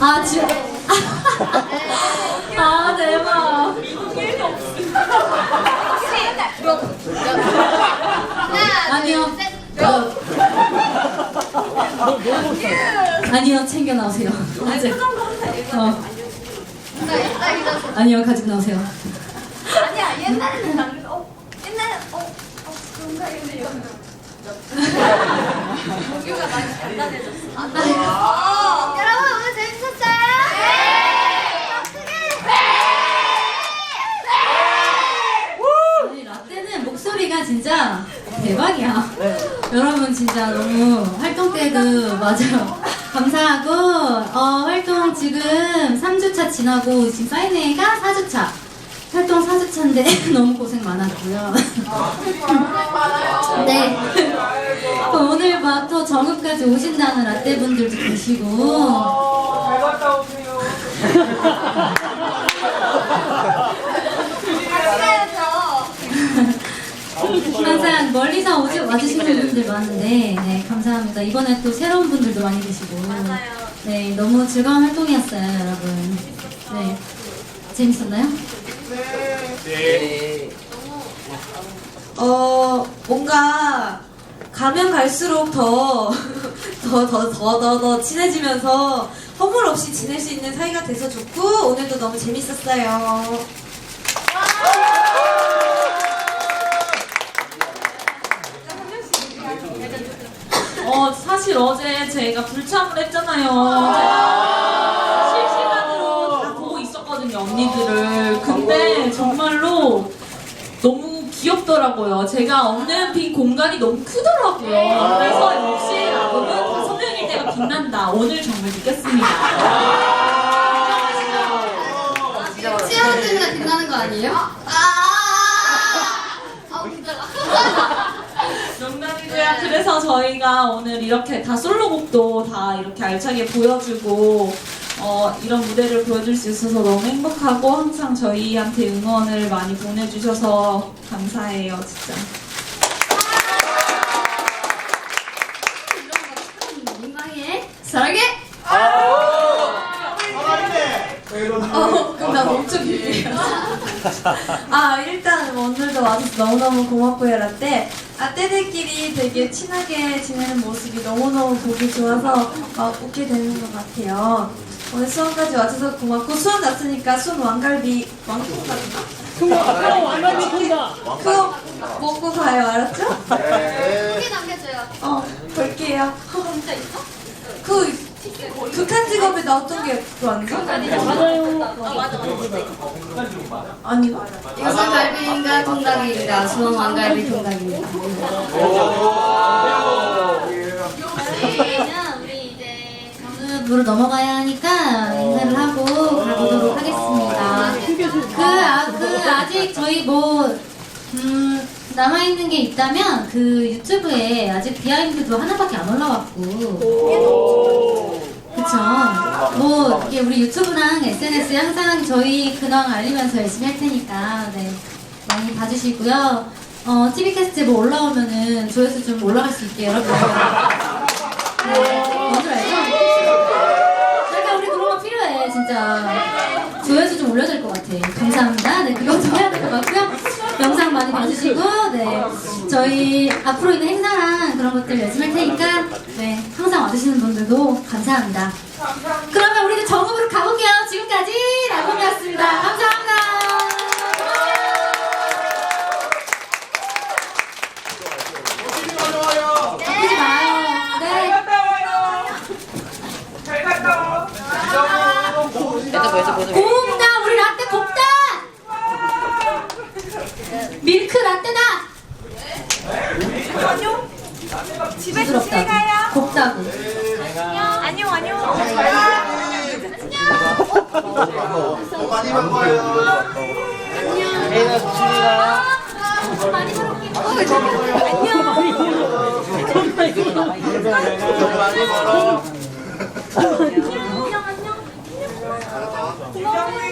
아 진짜 아 대박. 아니요. 아니요 챙겨 나오세요. 이제. 어. 아니요? 가지고 나오세요. 아니야 옛날에는 안 그래. 어 옛날에 어, 어 그런가 이러 요. 여기가 많이 단단해졌어. 아, 어, 여러분 오늘 재밌었어요? 네. 아니, 라떼는 목소리가 진짜 대박이야. 여러분 진짜 너무 활동 때도 맞아요. 감사하고 어, 활동 지금 3주차 지나고 지금 사인회가 4주차. 활동 4주차인데 너무 고생 많았고요. 네. 또 오늘 막또 정읍까지 오신다는 라떼 분들도 계시고 잘 갔다 오세요. 항상 멀리서 오시, 와주시는 분들 많은데 네 감사합니다. 이번에 또 새로운 분들도 많이 계시고 맞아요. 네 너무 즐거운 활동이었어요 여러분. 네 재밌었나요? 어, 뭔가 가면 갈수록 더, 더, 더, 더, 더, 더 친해지면서 허물 없이 지낼 수 있는 사이가 돼서 좋고, 오늘도 너무 재밌었어요. 어, 사실 어제 제가 불참을 했잖아요. 언니들을. 근데 정말로 너무 귀엽더라고요. 제가 없는 빈 공간이 너무 크더라고요. 그래서 역시 라붐은 다섯 명일 때가 빛난다. 오늘 정말 느꼈습니다. 치아원 때문에 빛나는 거 아니에요? 아 웃기다가. 농담이고요. 그래서 저희가 오늘 이렇게 다 솔로곡도 다 이렇게 알차게 보여주고 어, 이런 무대를 보여줄 수 있어서 너무 행복하고 항상 저희한테 응원을 많이 보내주셔서 감사해요, 진짜. 민망해 사랑해. 어, 그럼 나 멈춰 빌려. 아, 일단 오늘도 와줘서 너무너무 고맙고요, 라떼. 라떼들끼리 되게 친하게 지내는 모습이 너무너무 보기 좋아서 막 웃게 되는 것 같아요. 오늘 수원까지 와줘서 고맙고, 수원 갔으니까 수원 왕갈비, 왕통갈비나? 그거 먹고 가요, 알았죠? 후기 남겨줘요. 어, 볼게요. 진짜 있어? 그, 극한 직업에 나왔던 게 그거 아닌가? 맞아요. 아 맞아 맞아. 아닌가? 유선 갈비인가 통닭인가 수원 왕갈비 통닭입니다. 그러면 우리 이제 정읍으로 넘어가야 하니까 인사를 하고 가보도록 하겠습니다. 그, 아, 그 아직 저희 뭐 음, 남아 있는 게 있다면 그 유튜브에 아직 비하인드도 하나밖에 안 올라왔고 그쵸 뭐 이게 우리 유튜브랑 SNS 항상 저희 근황 알리면서 열심히 할 테니까 네. 많이 봐주시고요. 어 TV 캐스트 뭐 올라오면은 조회수 좀 올라갈 수 있게 여러분. 네. 뭔줄 알죠? 약간 우리 그런 거 필요해 진짜. 조회수 좀 올려줄 것 같아. 감사합니다. 네 그거 좀 해야 될 것 같고요. 영상 많이 봐주시고 네. 저희 앞으로 있는 행사랑 그런 것들 열심히 할 테니까 와주시는 분들도 감사합니다. 그러면 우리는 정읍으로 가볼게요. 지금까지 라붐이었습니다. 감사합니다. 마요 잘네 갔다 와요. 잘 갔다 와. 고맙다. 우리 라떼 곱다. 밀크 라떼다. 집에 부드럽다고. 조심히 가요. 곱다고 안녕 안녕. 많이 먹어요. 안녕. 많이 먹을게 많이 먹어. 안녕. 안녕. 이정민.